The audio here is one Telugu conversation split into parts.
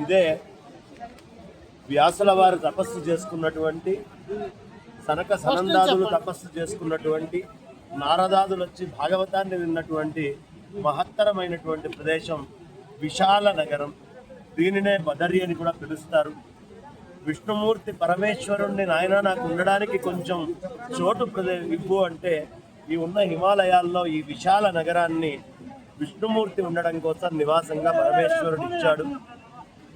ఇదే వ్యాసుల వారు తపస్సు చేసుకున్నటువంటి సనక సనందాదులు తపస్సు చేసుకున్నటువంటి నారదాదులు వచ్చి భాగవతాన్ని విన్నటువంటి మహత్తరమైనటువంటి ప్రదేశం విశాల నగరం. దీనినే బదరి అని కూడా పిలుస్తారు. విష్ణుమూర్తి పరమేశ్వరుణ్ణి నాయన నాకు ఉండడానికి కొంచెం చోటు ప్రదే ఇవ్వు అంటే ఈ ఉన్న హిమాలయాల్లో ఈ విశాల నగరాన్ని విష్ణుమూర్తి ఉండడం కోసం నివాసంగా పరమేశ్వరుడు ఇచ్చాడు.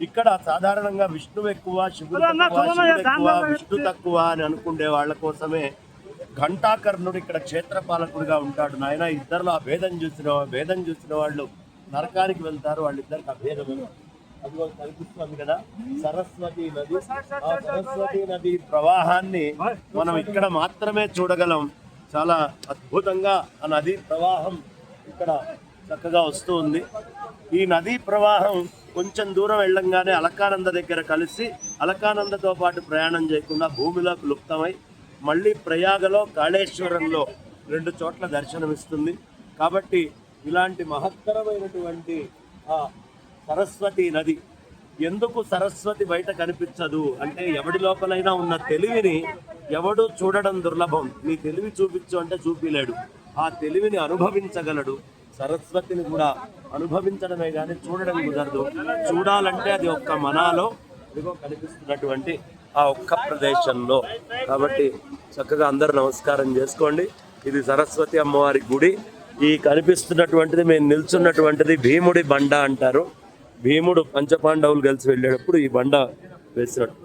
ఇక్కడ సాధారణంగా విష్ణువు ఎక్కువ శివుడు తక్కువ శివుడు ఎక్కువ విష్ణు తక్కువ అని అనుకునే వాళ్ళ కోసమే ఘంటాకర్ణుడు ఇక్కడ క్షేత్రపాలకుడిగా ఉంటాడు. నాయన ఇద్దరిలో ఆ భేదం చూసిన భేదం చూసిన వాళ్ళు నరకానికి వెళ్తారు వాళ్ళిద్దరికి ఆ భేదం అదిగో కనిపిస్తుంది కదా సరస్వతి నది. ఆ సరస్వతి నది ప్రవాహాన్ని మనం ఇక్కడ మాత్రమే చూడగలం. చాలా అద్భుతంగా ఆ నదీ ప్రవాహం ఇక్కడ చక్కగా వస్తూ ఉంది. ఈ నదీ ప్రవాహం కొంచెం దూరం వెళ్ళంగానే అలకానంద దగ్గర కలిసి అలకానందతో పాటు ప్రయాణం చేయకుండా భూమిలోకి లుప్తమై మళ్ళీ ప్రయాగలో కాళేశ్వరంలో రెండు చోట్ల దర్శనమిస్తుంది. కాబట్టి ఇలాంటి మహత్తరమైనటువంటి ఆ సరస్వతి నది ఎందుకు సరస్వతి బయట కనిపించదు? అంటే ఎవడి లోపలైనా ఉన్న తెలివిని ఎవడు చూడడం దుర్లభం. నీ తెలివి చూపించు అంటే చూపిలేడు. ఆ తెలివిని అనుభవించగలడు. సరస్వతిని కూడా అనుభవించడమే కానీ చూడడం కుదరదు. చూడాలంటే అది ఒక్క మనాలో ఇదిగో కనిపిస్తున్నటువంటి ఆ ఒక్క ప్రదేశంలో. కాబట్టి చక్కగా అందరూ నమస్కారం చేసుకోండి. ఇది సరస్వతి అమ్మవారి గుడి. ఈ కనిపిస్తున్నటువంటిది మేము నిల్చున్నటువంటిది భీముడి బండ అంటారు. భీముడు పంచపాండవులు కలిసి వెళ్ళేటప్పుడు ఈ బండ వేసినట్టు.